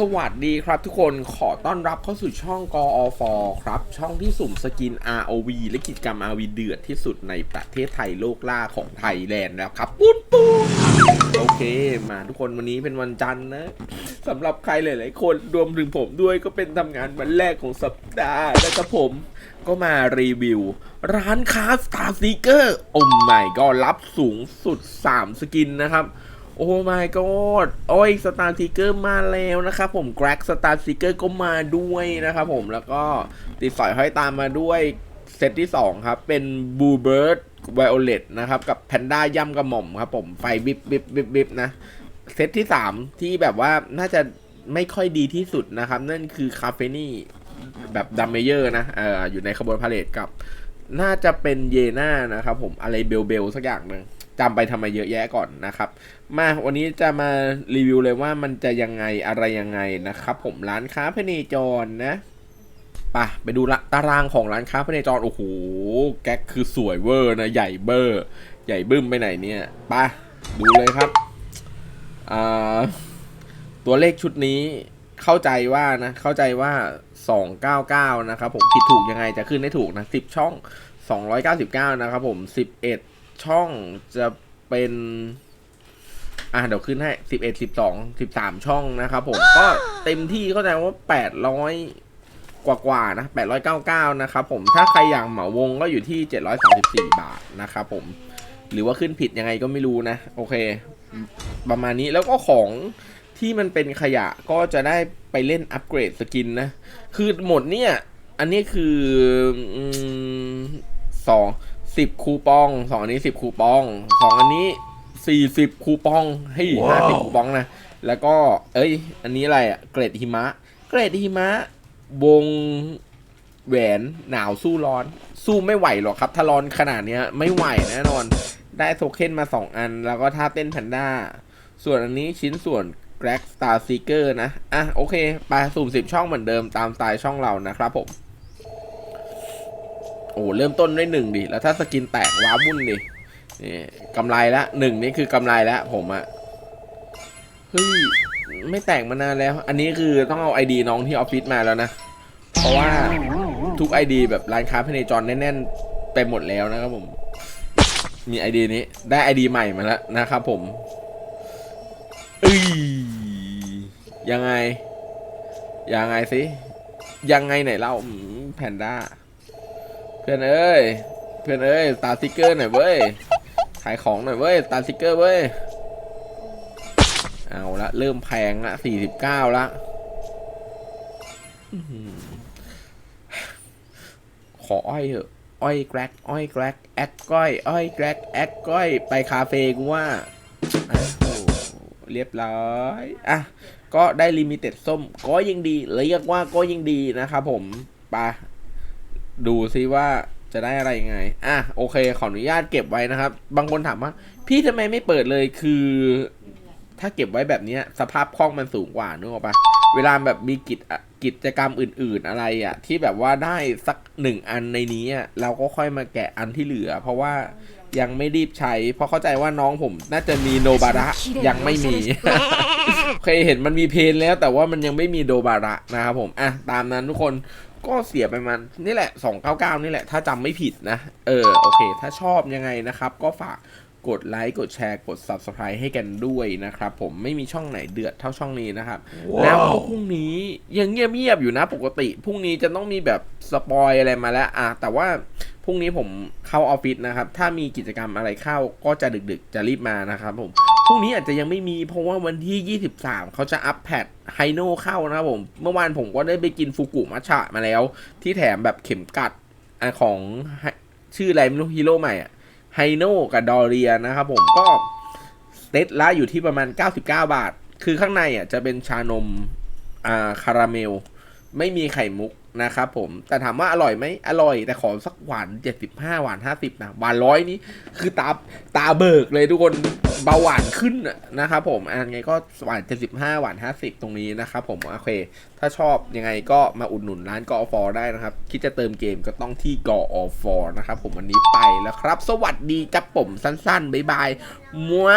สวัสดีครับทุกคนขอต้อนรับเข้าสู่ช่องกอฟครับ ช่องที่สุ่มสกิน ROV และกิจกรรม RV เดือดที่สุดในประเทศไทยโลกล่าของไทยแลนด์แล้วครับ ปุ้นปุ้นโอเค มาทุกคนวันนี้เป็นวันจันทร์นะสำหรับใครหลาย ๆ คนรวมถึงผมด้วยก็เป็นทำงานวันแรกของสัปดาห์และกับผมก็มารีวิว ร้านค้า Star Seeker โอ้ไม่ก็รับสูงสุด 3 สกินนะครับ โอ้ my god โอ้ยสตาร์ซิเกอร์มาแล้วนะครับผมแกร็กสตาร์ซิเกอร์ก็มาด้วยนะครับผมแล้วก็ติดสอยห้อยตามมาด้วยเซตที่ 2 ครับ เป็นบูเบิร์ดไวโอเลตนะครับ กับแพนด้าย่ำกระหม่อมครับผมไฟบิบบิบบิบบิบนะ เซตที่ 3 ที่แบบว่าน่าจะไม่ค่อยดีที่สุดนะครับ นั่นคือคาเฟนี่แบบดัมเมเยอร์นะเอออยู่ในขบวนพาเลทกับ น่าจะเป็นเยน่านะครับผมอะไรเบลเบลสักอย่างหนึ่ง จำไปทำไมเยอะแยะก่อนนะครับ มาวันนี้จะมารีวิวเลยว่ามันจะยังไงอะไรยังไงนะครับผมร้านค้าพเนจรนะปะไปดูละตารางของร้านค้าพเนจรโอ้โหแก๊กคือสวยเวอร์นะ ใหญ่เบอร์ใหญ่บึ้มไปไหนเนี่ยปะดูเลยครับอ่าตัวเลขชุดนี้เข้าใจว่านะ เข้าใจว่า 299 นะครับผมผิดถูกยังไงจะขึ้นได้ถูกนะ 10 ช่อง 299 นะครับผม 11 ช่องจะเป็นอะเดี๋ยวขึ้นให้11 12 13ช่องนะครับผมก็เต็มที่เข้าใจว่า800กว่ากว่าๆนะ899นะครับผมถ้าใครอยากเหมาวงก็อยู่ที่734บาทนะครับผม หรือว่าขึ้นผิดยังไงก็ไม่รู้นะ โอเค ประมาณนี้แล้วก็ของที่มันเป็นขยะก็จะได้ไปเล่นอัปเกรดสกินนะ คือหมดเนี่ย อันนี้คืออืมสอง สิบคูปองสองอันนี้สิบคูปองสองอันนี้สี่สิบคูปองให้ห้าสิบคูปองนะ แล้วก็ เอ้ย อันนี้อะไรอะเกรดหิมะ เกรดหิมะ วงแหวนหนาวสู้ร้อน สู้ไม่ไหวหรอกครับ ถ้าร้อนขนาดเนี้ย ไม่ไหวแน่นอน ได้โทเค็นมาสองอัน แล้วก็ท่าเต้นแพนด้า ส่วนอันนี้ชิ้นส่วน g r a g Star Seeker นะ อะ โอเค ไปสุ่มสิบช่องเหมือนเดิมตามสไตล์ช่องเรานะครับผม โอ้เริ่มต้นด้วยหนึ่งดิ แล้วถ้าสกินแตกว้าวุ่นดินี่กำไรละหนึ่งนี่คือกำไรละผมอะเฮ้ยไม่แตกมานานแล้ว อันนี้คือต้องเอาไอดีน้องที่ออฟฟิศมาแล้วนะ เพราะว่าทุกไอดีแบบร้านค้าพเนจรแน่นๆไปหมดแล้วนะครับผม มีไอดีนี้ได้ไอดีใหม่มาแล้วนะครับผมเอ้ยยังไง ยังไงสิ ยังไงไหนเล่าแพนด้า เพื่อนเอ้ย เพื่อนเอ้ย ตาสติกเกอร์หน่อยเว้ย ขายของหน่อยเว้ย ตาสติกเกอร์เว้ย เอาละเริ่มแพงละสี่สิบเก้าละขออ้อยเถอะ อ้อยแกรกอ้อยแกรกแอคก้อย อ้อยแกรกแอคก้อย ไปคาเฟ่กูว่าเรียบร้อย อะ ก็ได้ลิมิเต็ดส้ม ก็ยังดีเรียกว่าก็ยังดีนะครับผม ไป ดูซิว่าจะได้อะไรยังไง อะโอเค ขออนุญาตเก็บไว้นะครับ บางคนถามว่า พี่ทำไมไม่เปิดเลยคือ ถ้าเก็บไว้แบบนี้สภาพคล่องมันสูงกว่านึกออกปะเวลาแบบมีกิจกิจกรรมอื่น ๆอะไรอะที่แบบว่าได้สักหนึ่งอันในนี้อะเราก็ค่อยมาแกะอันที่เหลือ เพราะว่ายังไม่รีบใช้ เพราะเข้าใจว่าน้องผมน่าจะมีโนบาระยังไม่มีเคยเห็นมันมีเพนแล้วแต่ว่ามันยังไม่มีโดบาระนะครับผมอะตามนั้นทุกคน ก็เสียไปมันนี่แหละ 299 นี่แหละ ถ้าจำไม่ผิดนะ เออ โอเค ถ้าชอบยังไงนะครับ ก็ฝากกดไลค์กดแชร์กด Subscribe ให้กันด้วยนะครับ ผมไม่มีช่องไหนเดือดเท่าช่องนี้นะครับ แล้วก็พรุ่งนี้ยังเงียบๆอยู่นะปกติพรุ่งนี้จะต้องมีแบบสปอยอะไรมาแล้วอะแต่ว่าพรุ่งนี้ผมเข้าออฟฟิศนะครับ ถ้ามีกิจกรรมอะไรเข้าก็จะดึกๆ จะรีบมานะครับผม พรุ่งนี้อาจจะยังไม่มีเพราะว่าวันที่ 23 เขาจะอัปแพดไฮโนเข้านะครับผม เมื่อวานผมก็ได้ไปกินฟูกุมัชะมาแล้ว ที่แถมแบบเข็มกัดอของชื่ออะไรไม่รู้ฮีโร่ใหม่อะไฮโนกับดอเรียนะครับผมก็สเตตละอยู่ที่ประมาณ 99 บาท คือข้างในอะจะเป็นชานมอ่าคาราเมล ไม่มีไข่มุกนะครับผมแต่ถามว่าอร่อยไหมอร่อย แต่ขอสักหวาน75หวาน50นะหวานร้อยนี้คือตาตาเบิกเลยทุกคนเบาหวานขึ้นนะนะครับผมอันไงก็หวาน75หวาน50ตรงนี้นะครับผมโอเค ถ้าชอบยังไงก็มาอุดหนุนร้านกอฟอได้นะครับ คิดจะเติมเกมก็ต้องที่กอฟอนะครับผมวันนี้ไปแล้วครับ สวัสดีครับผมสั้นๆบ๊ายบายมัว